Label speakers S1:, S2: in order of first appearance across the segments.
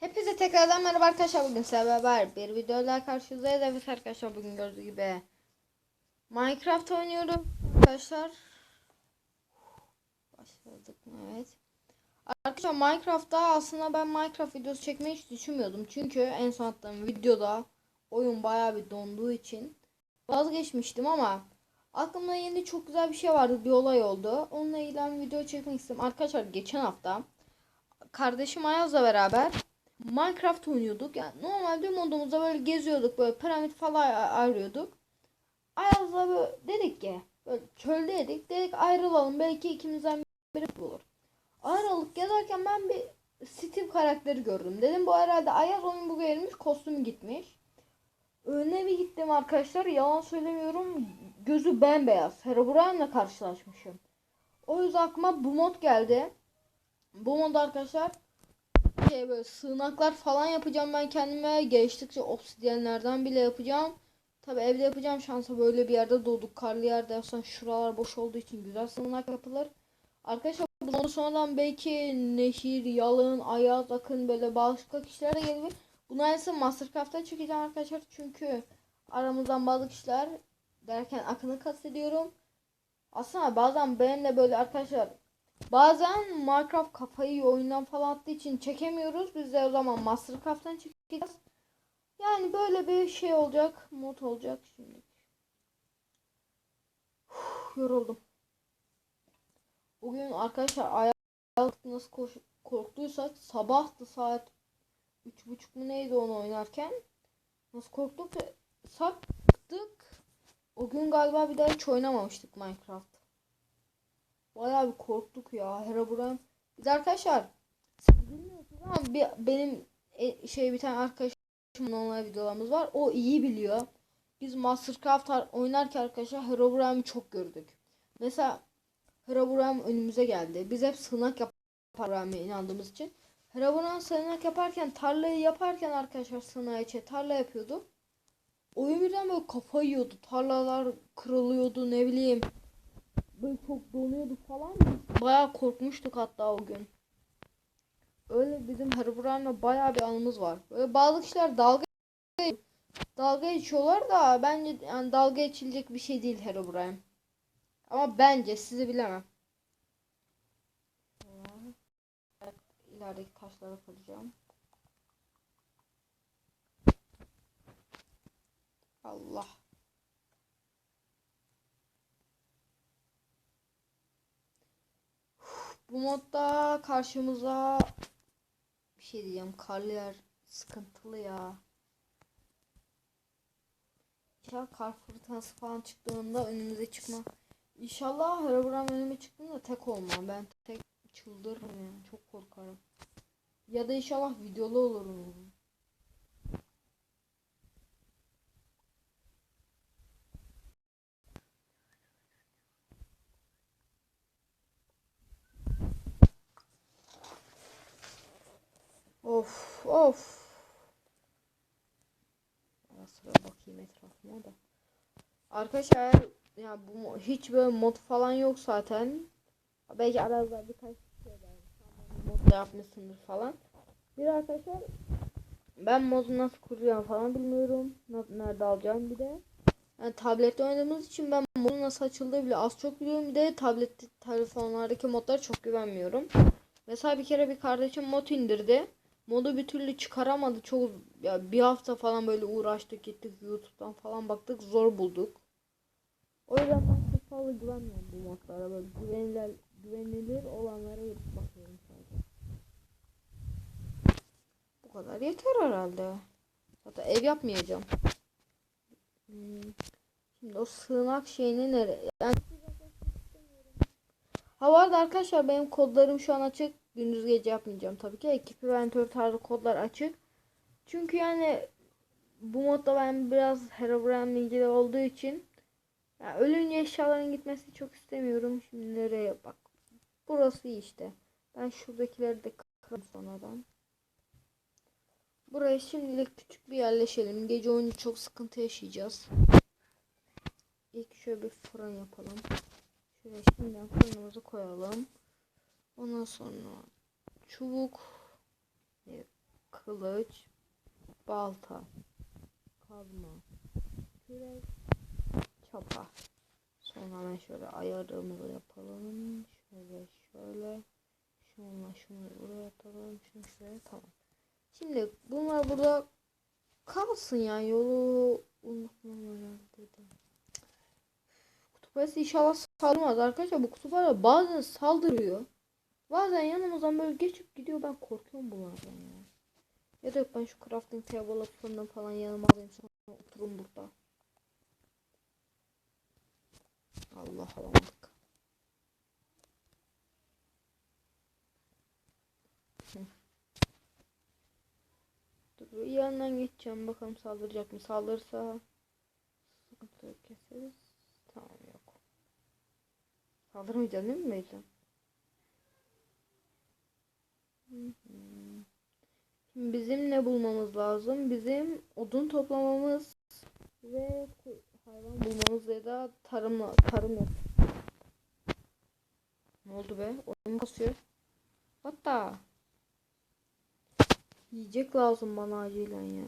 S1: Hepinize tekrardan merhaba arkadaşlar. Bugün sizlerle beraber bir videoyla karşınızdayız. Evet arkadaşlar bugün gördüğünüz gibi Minecraft oynuyorum arkadaşlar. Başladık evet. Arkadaşlar Minecraft'ta aslında ben Minecraft videosu çekmeyi hiç düşünmüyordum. Çünkü en son attığım videoda oyun bayağı bir donduğu için vazgeçmiştim ama aklımda yeni çok güzel bir şey vardı bir olay oldu. Onunla ilgili video çekmek istedim. Arkadaşlar geçen hafta kardeşim Ayaz'la beraber Minecraft oynuyorduk. Yani normalde modumuzda böyle geziyorduk. Böyle piramit falan arıyorduk. Ayaz'la böyle dedik ki böyle çöldeydik. Dedik ayrılalım. Belki ikimizden biri bulur. Ayrılık gezerken ben bir Steve karakteri gördüm. Dedim bu herhalde Ayaz oyun bu gelmiş. Kostümü gitmiş. Önüne bir gittim arkadaşlar. Yalan söylemiyorum. Gözü bembeyaz. Herobrine'le karşılaşmışım. O yüzden aklıma bu mod geldi. Bu mod arkadaşlar şey böyle sığınaklar falan yapacağım ben kendime. Geliştikçe obsidyenlerden bile yapacağım. Tabi evde yapacağım şansa böyle bir yerde doğduk. Karlı yerde yapsan şuralar boş olduğu için güzel sığınak yapılır. Arkadaşlar bundan sonradan belki Nehir, Yalın, Ayaz, Akın böyle başka kişiler de gelir. Bunlar ise Mastercraft'ta çekeceğim arkadaşlar. Çünkü aramızdan bazı kişiler derken Akın'ı kastediyorum. Aslında bazen ben de böyle arkadaşlar Bazen Minecraft kafayı oyundan falan attığı için çekemiyoruz. Biz de o zaman Mastercraft'tan çekeceğiz. Yani böyle bir şey olacak. Mod olacak şimdi. Uf, yoruldum. Bugün arkadaşlar ayağı nasıl koş korktuysak sabahtı saat üç buçuk mu neydi onu oynarken. Nasıl korktuk saktık. O gün galiba bir daha hiç oynamamıştık Minecraft. Bayağı bir korktuk ya. Herobrine. Biz arkadaşlar siz bilmiyorsunuz ama bir, benim e, şey bir tane arkadaşımın onunla videolarımız var. O iyi biliyor. Biz Mastercraft oynarken arkadaşlar Herobrine'i çok gördük. Mesela Herobrine önümüze geldi. Biz hep sığınak yaparız inandığımız için. Herobrine sığınak yaparken tarlayı yaparken arkadaşlar sığınağı içe tarla yapıyordu. Oyun birden böyle kafa yiyordu. Tarlalar kırılıyordu ne bileyim Bayağı korkmuştuk hatta o gün. Öyle bizim Herobrine'la bayağı bir anımız var. Böyle bazı kişiler dalga dalga geçiyorlar da bence yani dalga geçilecek bir şey değil Herobrine. Ama bence sizi bilemem. İlerideki taşlara koyacağım. Allah. Bu modda karşımıza bir şey diyeceğim. Karlı yer sıkıntılı ya. İnşallah kar fırtınası falan çıktığında önümüze çıkma. İnşallah Herobrine önüme çıktığında tek olmam. Ben tek çıldırırım yani. Çok korkarım. Ya da inşallah videolu olurum. Of of. Ara sıra bakayım etrafıma da. Arkadaşlar ya bu hiç böyle mod falan yok zaten. Belki arada birkaç şey var. Mod da yapmışsındır falan. Bir arkadaşlar ben modu nasıl kuracağım falan bilmiyorum. Nerede alacağım bir de. Yani tablette oynadığımız için ben modun nasıl açıldığı bile az çok biliyorum. Bir de tablet telefonlardaki modlara çok güvenmiyorum. Mesela bir kere bir kardeşim mod indirdi. Modu bir türlü çıkaramadı. Çok ya bir hafta falan böyle uğraştık gittik YouTube'dan falan baktık zor bulduk. O yüzden ben çok fazla güvenmiyorum bu modlara. Böyle güvenilir, güvenilir olanlara bakıyorum sadece. Bu kadar yeter herhalde. Hatta ev yapmayacağım. Hmm. Şimdi o sığınak şeyini nereye? Yani... Ha vardı arkadaşlar benim kodlarım şu an açık. Gündüz gece yapmayacağım tabii ki. Ekip inventör tarzı kodlar açık. Çünkü yani bu modda ben biraz Herobrine ilgili olduğu için yani ölünce eşyaların gitmesini çok istemiyorum. Şimdi nereye bak. Burası iyi işte. Ben şuradakileri de kırarım sonradan. Buraya şimdilik küçük bir yerleşelim. Gece oyuncu çok sıkıntı yaşayacağız. İlk şöyle bir fırın yapalım. Şöyle şimdiden fırınımızı koyalım. Ondan sonra çubuk kılıç, balta, kazma, kürek, çapa. Sonra hemen şöyle ayarımızı yapalım. Şöyle şöyle. Şunla şunu buraya atalım. Şunu şuraya tamam. Şimdi bunlar burada kalsın ya yolu unutmam herhalde de. Kutup inşallah saldırmaz arkadaşlar. Bu kutup ayısı bazen saldırıyor. Bazen yanımızdan böyle geçip gidiyor. Ben korkuyorum bunlardan ya. Ya da yok ben şu crafting table fırını falan yanıma alayım sonra oturun burada. Allah alamadık. Dur yanından geçeceğim bakalım saldıracak mı? Saldırırsa sıkıntı keseriz. Tamam yok. Saldırmayacağım değil mi Meycan? Şimdi bizim ne bulmamız lazım? Bizim odun toplamamız ve hayvan bulmamız ya da tarımla tarım yap. Ne oldu be? Oyun basıyor. Hatta yiyecek lazım bana acilen ya.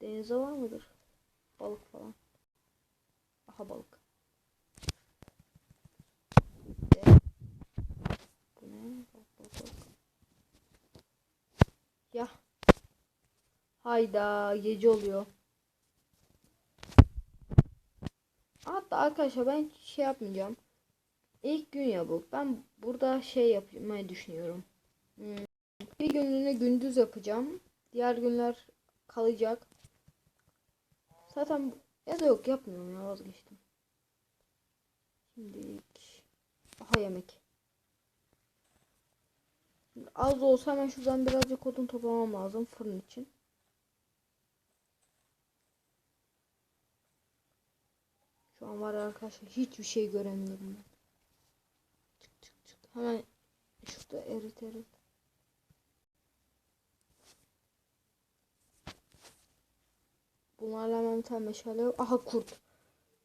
S1: Denize var mıdır? Balık falan. Aha balık. Bu ne? Bak bak bak. Ya. Hayda gece oluyor. Hatta arkadaşlar ben şey yapmayacağım. İlk gün ya bu. Ben burada şey yapmayı düşünüyorum. Hmm. Bir günlüğüne gündüz yapacağım. Diğer günler kalacak. Zaten ya da yok yapmıyorum ya vazgeçtim. Şimdilik. Aha yemek. Az da olsa hemen şuradan birazcık odun toplamam lazım fırın için. Şu an var arkadaşlar hiçbir şey göremiyorum ben. Çık çık çık. Hemen şurada erit erit. Bunlarla hemen bir tane meşale yok. Aha kurt.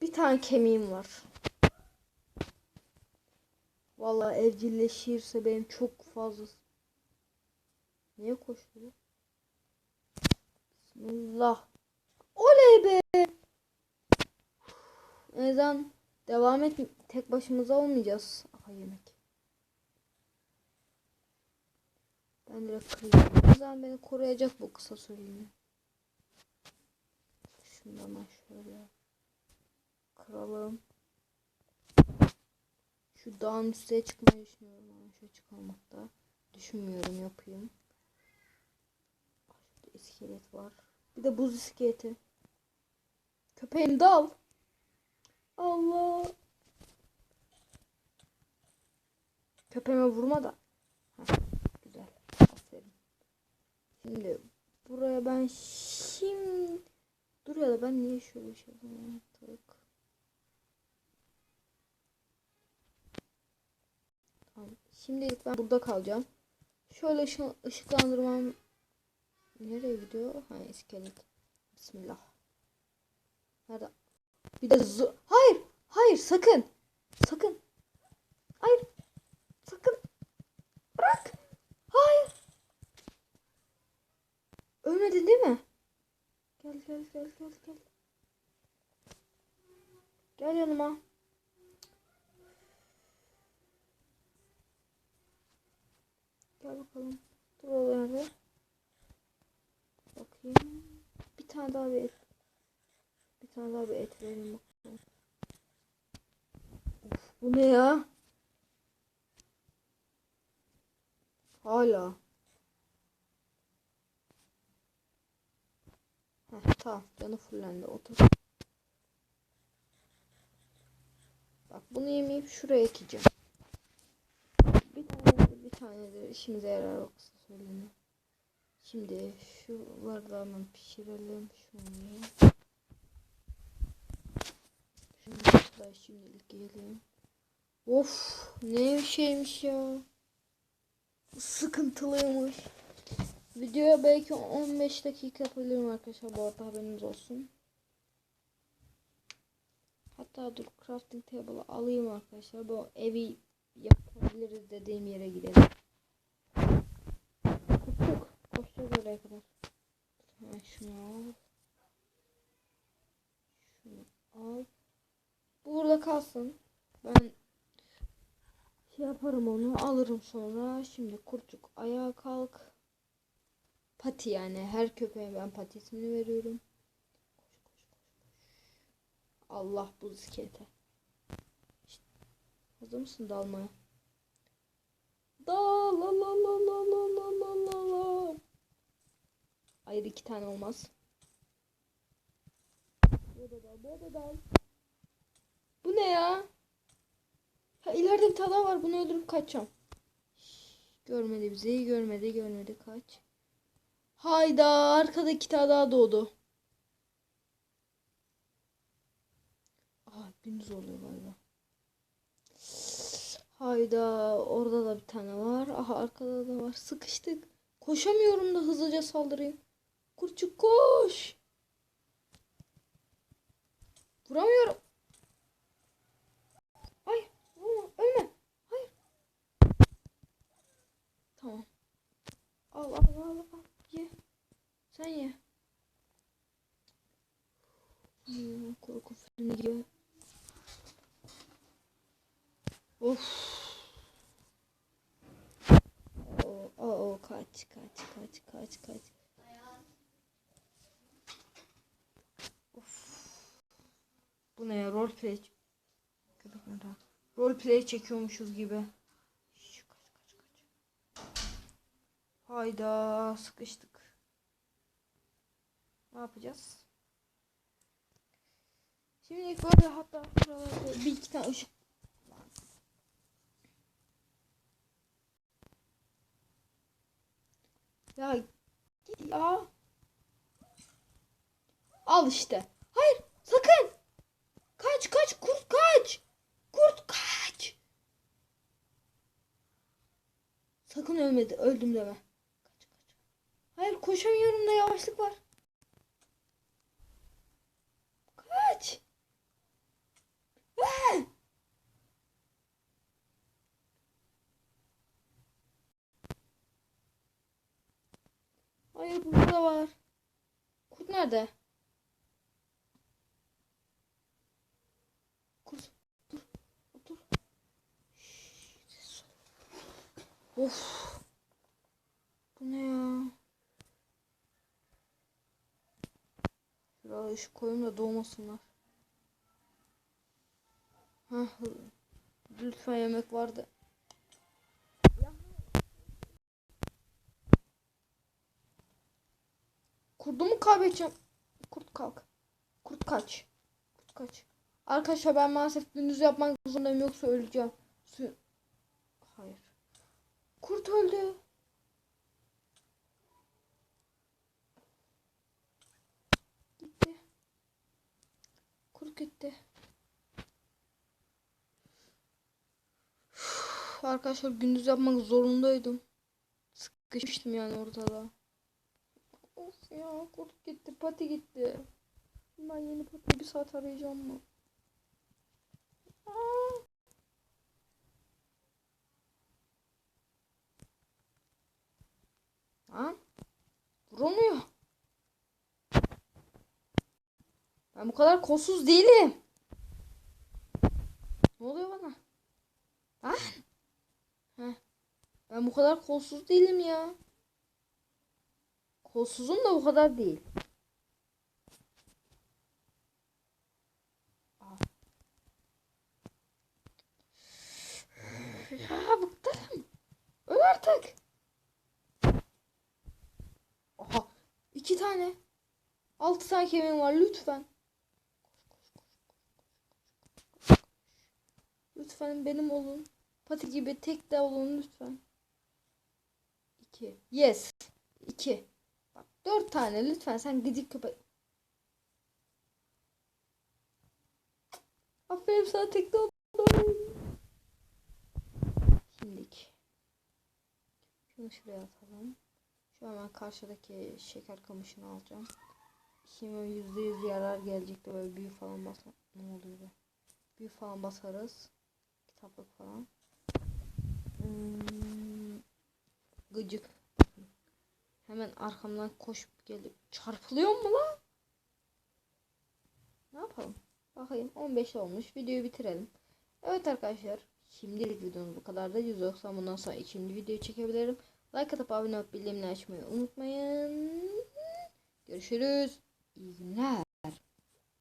S1: Bir tane kemiğim var. Vallahi evcilleşirse benim çok fazla. Niye koştu bu? Bismillah. Oley be. Neden devam et tek başımıza olmayacağız. Aha yemek. Ben direkt kırayım. Neden beni koruyacak bu kısa süreliğine. Şunu da hemen şöyle kıralım. Şu dağın üstüne çıkmayı düşünüyorum ama çıkalım da Düşünmüyorum yapayım. İskelet var. Bir de buz iskeleti. Köpeğim dal. Allah. Köpeğime vurma da. Heh, güzel. Aferin. Şimdi buraya ben şimdi dur ya da ben niye şöyle şey yapıyorum. Tamam. Şimdilik ben burada kalacağım. Şöyle ışıklandırmam nereye gidiyor? Ha iskelet. Bismillah. Nerede? Bir de zo- Hayır. Hayır sakın. Sakın. Hayır. Sakın. Bırak. Hayır. Ölmedin değil mi? Gel gel gel gel gel. Gel yanıma. Gel bakalım. Dur oraya. Bakayım. Bir tane daha bir et. Bir tane daha bir et verelim bakalım. Of, bu ne ya? Hala. Heh, tamam canı fullendi otur. Bak bunu yemeyip şuraya ekeceğim. Bir tane bir tane de işimize yarar o kısa. Şimdi da hemen pişirelim. Şunu. Şunu şimdilik yiyelim. Of ne şeymiş ya. Sıkıntılıymış. Videoya belki 15 dakika yapabilirim arkadaşlar bu arada haberiniz olsun. Hatta dur crafting table'ı alayım arkadaşlar. Bu evi yapabiliriz dediğim yere gidelim. Oraya kadar. Hemen şunu al. Şunu al. Bu burada kalsın. Ben şey yaparım onu alırım sonra. Şimdi kurtçuk ayağa kalk. Pati yani her köpeğe ben pati ismini veriyorum. Koş koş koş. Allah bu iskelete. İşte. Hazır mısın dalmaya? Dal la la la la la la la la. Hayır iki tane olmaz. Bu ne ya? Ha ileride bir daha var. Bunu öldürüp kaçacağım. Görmedi bizi. Görmedi. Görmedi. Kaç. Hayda. Arkada iki tane daha doğdu. Aa gündüz oluyor galiba. Hayda. Orada da bir tane var. Aha arkada da var. Sıkıştık. Koşamıyorum da hızlıca saldırayım. Kurçuk koş. Vuramıyorum. Hayır. Vurma. Ölme. Hayır. Tamam. Al al al al. Ye. Sen ye. Hmm, korku filmi gibi. Of. Oo, oo, kaç kaç kaç kaç kaç. Bu ne ya roleplay. Köpek nerede? Roleplay çekiyormuşuz gibi. Kaç kaç kaç. Hayda sıkıştık. Ne yapacağız? Şimdi böyle hatta şuralarda bir iki tane ışık Ya git ya. Al işte. Hayır sakın. Kaç kaç kurt kaç. Kurt kaç. Sakın ölmedi. Öldüm deme. Kaç kaç. Hayır koşamıyorum da yavaşlık var. Kaç. Hayır burada var. Kurt nerede? Kurt dur. Dur. Şşş. Of. Ne ya? Şuraya ışık koyayım da doğmasınlar. Hah. Lütfen yemek vardı. Kurdu mu kaybedeceğim? Kurt kalk. Kurt kaç. Kurt kaç. Arkadaşlar ben maalesef gündüz yapmak zorundayım yoksa öleceğim. Hayır. Kurt öldü. Gitti. Kurt gitti. Üf, Arkadaşlar gündüz yapmak zorundaydım. Sıkışmıştım yani ortada. Of ya kurt gitti pati gitti. Ben yeni patiyi bir saat arayacağım mı? Aa! Lan vurulmuyor. Ben bu kadar kolsuz değilim. Ne oluyor bana? Ha? Heh. Ben bu kadar kolsuz değilim ya. Kolsuzum da bu kadar değil. Aa. Ya bıktım. Öl artık. Aha. iki tane. Altı tane kemiğim var lütfen. Lütfen benim olun. Pati gibi tek de olun lütfen. İki. Yes. İki. Bak dört tane lütfen sen gıcık köpek. Aferin sana tek de oldum. Şimdilik. Şunu şuraya atalım. Şu ben karşıdaki şeker kamışını alacağım. Şimdi yüzde yüz yarar gelecek de böyle büyü falan basar. Ne oluyor? Büyü falan basarız. Kitaplık falan. Hmm, gıcık. Hemen arkamdan koşup gelip çarpılıyor mu la? Ne yapalım? Bakayım 15 olmuş. Videoyu bitirelim. Evet arkadaşlar. Şimdilik videomuz bu kadar da 190 bundan sonra ikinci videoyu çekebilirim. Like atıp abone olup bildirimleri açmayı unutmayın. Görüşürüz. İyi günler.